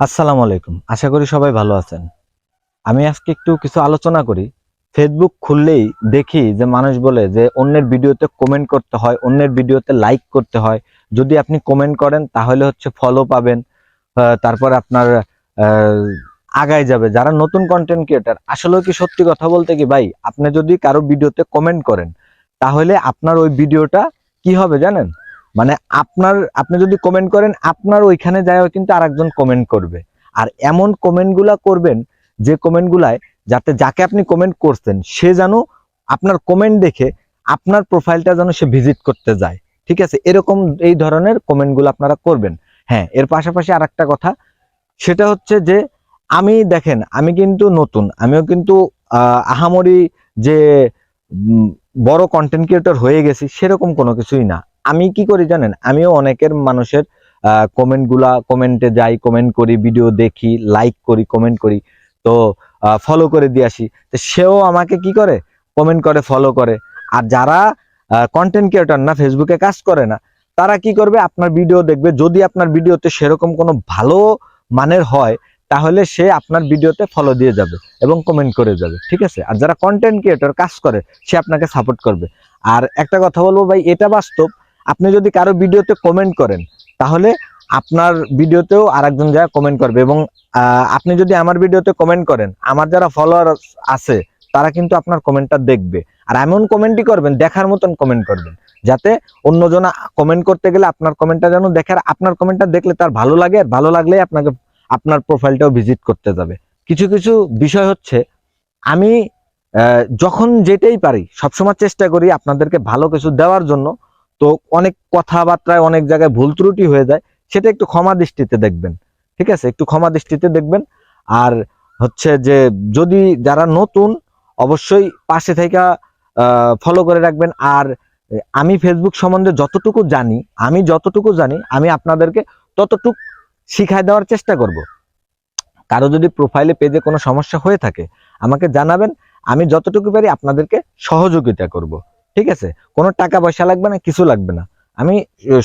আসসালামু আলাইকুম। আশা করি সবাই ভালো আছেন। আমি আজকে একটু কিছু আলোচনা করি। ফেসবুক খুললেই দেখি যে মানুষ বলে যে অন্যের ভিডিওতে কমেন্ট করতে হয়, অন্যের ভিডিওতে লাইক করতে হয়। যদি আপনি কমেন্ট করেন, তাহলে হচ্ছে ফলো পাবেন। তারপর আপনার আগায় যাবে। যারা নতুন কন্টেন্ট ক্রিয়েটার আসলেও কি সত্যি কথা বলতে কি ভাই? আপনি যদি কারও ভিডিওতে কমেন্ট করেন, তাহলে আপনার ওই ভিডিওটা কি হবে জানেন? মানে আপনার আপনি যদি কমেন্ট করেন আপনার ওইখানে যায় কিন্তু আরেকজন কমেন্ট করবে। আর এমন কমেন্টগুলা করবেন যে কমেন্টগুলায় যাতে যাকে আপনি কমেন্ট করছেন সে যেন আপনার কমেন্ট দেখে আপনার প্রোফাইলটা যেন সে ভিজিট করতে যায়। ঠিক আছে? এরকম এই ধরনের কমেন্টগুলো আপনারা করবেন। হ্যাঁ এর পাশাপাশি আর কথা সেটা হচ্ছে যে আমি দেখেন আমি কিন্তু নতুন আমিও কিন্তু আহ, আহামরি যে বড় কন্টেন্ট ক্রিয়েটর হয়ে গেছি সেরকম কোনো কিছুই না। আমি কি করি জানেন? আমিও অনেকের মানুষের কমেন্টগুলা কমেন্টে যাই কমেন্ট করি ভিডিও দেখি লাইক করি কমেন্ট করি, তো ফলো করে দিয়ে আসি। তো সেও আমাকে কি করে? কমেন্ট করে ফলো করে। আর যারা কন্টেন্ট ক্রিয়েটর না ফেসবুকে কাজ করে না, তারা কি করবে? আপনার ভিডিও দেখবে। যদি আপনার ভিডিওতে সেরকম কোনো ভালো মানের হয়, তাহলে সে আপনার ভিডিওতে ফলো দিয়ে যাবে এবং কমেন্ট করে যাবে। ঠিক আছে? আর যারা কন্টেন্ট ক্রিয়েটর কাজ করে, সে আপনাকে সাপোর্ট করবে। আর একটা কথা বলব ভাই, এটা বাস্তব আপনি যদি কারও ভিডিওতে কমেন্ট করেন, তাহলে আপনার ভিডিওতেও আরেকজন যা কমেন্ট করবে এবং আপনি যদি আমার ভিডিওতে কমেন্ট করেন, আমার যারা ফলোয়ার আছে, তারা কিন্তু আপনার কমেন্টটা দেখবে। আর এমন কমেন্টই করবেন, দেখার মতন কমেন্ট করবেন, যাতে অন্যজন কমেন্ট করতে গেলে আপনার কমেন্টটা যেন দেখার আপনার কমেন্টটা দেখলে তার ভালো লাগে, আর ভালো লাগলেই আপনাকে, আপনার প্রোফাইলটাও ভিজিট করতে যাবে। কিছু কিছু বিষয় হচ্ছে, আমি যখন যেটাই পারি, সবসময় চেষ্টা করি আপনাদেরকে ভালো কিছু দেওয়ার জন্য তো অনেক কথাবার্তায় অনেক জায়গায় ভুল ত্রুটি হয়ে যায়, সেটা একটু ক্ষমা দৃষ্টিতে দেখবেন, ঠিক আছে? একটু ক্ষমা দৃষ্টিতে দেখবেন। আর হচ্ছে যে যদি যারা নতুন, অবশ্যই পাশে থেকে ফলো করে রাখবেন। আর আমি ফেসবুক সম্বন্ধে যতটুকু জানি, আমি যতটুকু জানি, আমি আপনাদেরকে ততটুক শিখায় দেওয়ার চেষ্টা করব। কারও যদি প্রোফাইলে পেজে কোনো সমস্যা হয়ে থাকে, আমাকে জানাবেন, আমি যতটুকু পারি আপনাদেরকে সহযোগিতা করব। ঠিক আছে? কোনো টাকা পয়সা লাগবে না, কিছু লাগবে না। আমি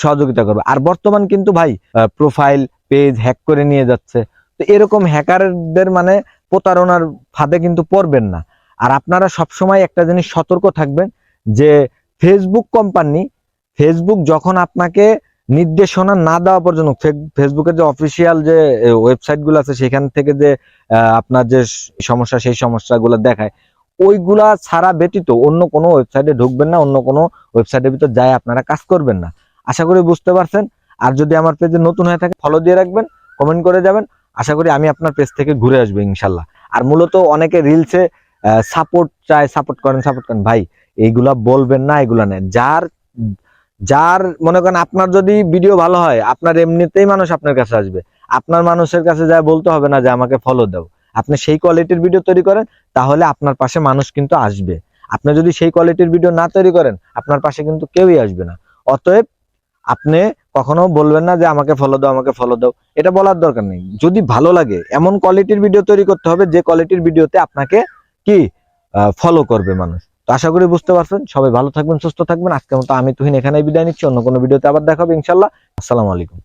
সহযোগিতা করব। আর বর্তমান কিন্তু ভাই প্রোফাইল পেজ হ্যাক করে নিয়ে যাচ্ছে। তো এরকম হ্যাকারদের মানে প্রতারণার ফাঁদে কিন্তু পড়বেন না। আর আপনারা সবসময় একটা জিনিস সতর্ক থাকবেন যে ফেসবুক কোম্পানি ফেসবুক যখন আপনাকে নির্দেশনা না দেওয়া পর্যন্ত ফেসবুকের যে অফিসিয়াল যে ওয়েবসাইটগুলো আছে, সেখান থেকে যে আপনার যে সমস্যা, সেই সমস্যাগুলো দেখায় ওইগুলা ছাড়া ব্যতীত অন্য কোনো ওয়েবসাইটে ঢুকবেন না, অন্য কোনো ওয়েবসাইটের ভিতর যায় আপনারা কাজ করবেন না। আশা করি বুঝতে পারছেন। আর যদি আমার পেজে নতুন হয়ে থাকে ফলো দিয়ে রাখবেন কমেন্ট করে যাবেন। আশা করি আমি আপনার পেজ থেকে ঘুরে আসব ইনশাল্লাহ। আর মূলত অনেকে রিলসে সাপোর্ট চায় সাপোর্ট করেন সাপোর্ট করেন। ভাই, এইগুলা বলবেন না এগুলা নেন। যার যার, মনে করেন আপনার যদি ভিডিও ভালো হয়, আপনার এমনিতেই মানুষ আপনার কাছে আসবে। আপনার মানুষের কাছে যায় বলতে হবে না যে আমাকে ফলো দাও। আপনি সেই কোয়ালিটির ভিডিও তৈরি করেন, তাহলে আপনার পাশে মানুষ কিন্তু আসবে। আপনি যদি সেই কোয়ালিটির ভিডিও না তৈরি করেন, আপনার পাশে কিন্তু কেউই আসবে না। অতএব আপনি কখনো বলবেন না যে, আমাকে ফলো দাও, আমাকে ফলো দাও। এটা বলার দরকার নেই। যদি ভালো লাগে, এমন কোয়ালিটির ভিডিও তৈরি করতে হবে, যে কোয়ালিটির ভিডিওতে আপনাকে কি ফলো করবে মানুষ। তো আশা করি বুঝতে পারছেন। সবাই ভালো থাকবেন, সুস্থ থাকবেন। আজকের মতো আমি তুহিন এখানেই বিদায় নিচ্ছি। অন্য কোনো ভিডিওতে আবার দেখাবো ইনশাল্লাহ আসসালামু আলাইকুম।